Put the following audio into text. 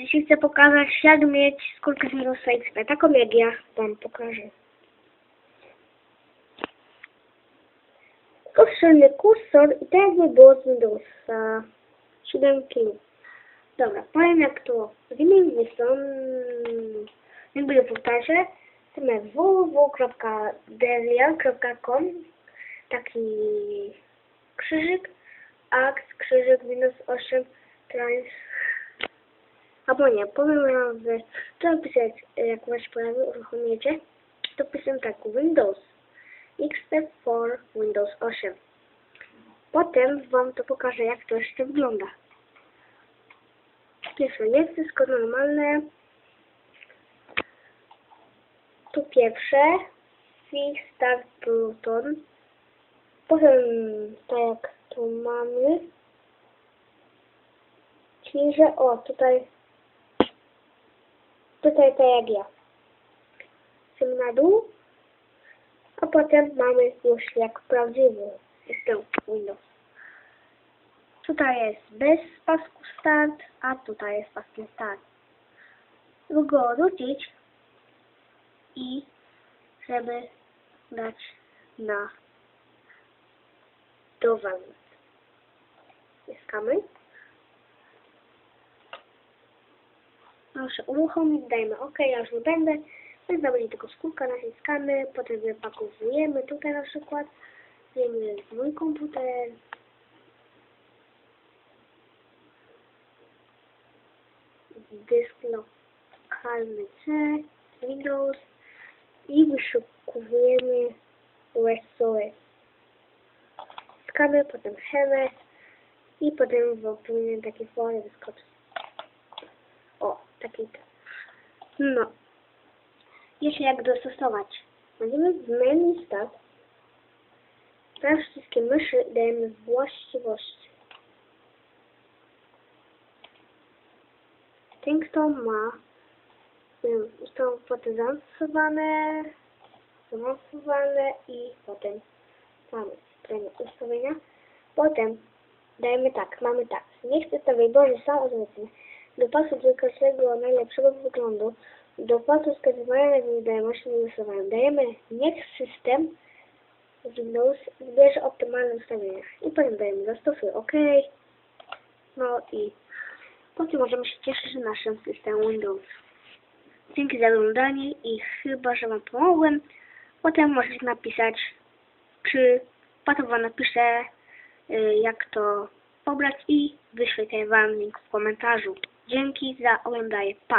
dzisiaj chcę pokazać, jak mieć skórkę Windowsa XP. Taką jak ja wam pokażę. Kosztowny kursor i tak jakby było z Windowsa 7 kg. Dobra, powiem jak to wymienię są, jakby nie powtarzę, to www.delia.com taki krzyżyk, aks, krzyżyk, minus 8, trans, albo nie, powiem wam, że to pisać, jak masz pojawi, uruchomicie, to piszę tak, Windows XP4 Windows 8. Potem wam to pokażę, jak to jeszcze wygląda. Pierwsze, jest wszystko normalne. Tu pierwsze, Fix Start Button. Potem, tak jak tu mamy, czyli że o, tutaj, tutaj tak jak ja. Chcemy na dół, a potem mamy już jak prawdziwy system Windows. Tutaj jest bez pasku start, a tutaj jest paskiem start. Żeby go odwrócić i żeby dać na dowolny. Ściskamy. Proszę uruchomić, dajmy OK, ja już nie będę. Więc będzie tylko skórka, naciskamy, potem wypakowujemy tutaj na przykład. Wiemy mój komputer. Dysk lokalny C, Windows i wyszukujemy USOS. Skamy, potem Hemes i potem w powinien taki fory wyskoczyć. O, taki to. No. Jeszcze jak dostosować. Będziemy w menu start. Teraz wszystkie myszy dajemy właściwości. Ten, kto ma wiem, to potem zaawansowane, zaawansowane i potem mamy stronę ustawienia. Potem dajemy tak, mamy tak. Niech przedstawiciele są odwiedzone. Do pasu każdego najlepszego wyglądu, do pasu wskazywania wydajności wysuwają. Dajemy niech system Windows wybierze optymalne ustawienia. I potem dajemy zastosuj OK. No i potem możemy się cieszyć naszym systemem Windows. Dzięki za oglądanie i chyba, że Wam pomogłem. Potem możecie napisać, czy potem Wam napiszę, y, jak to pobrać i wyświetlę Wam link w komentarzu. Dzięki za oglądanie. Pa!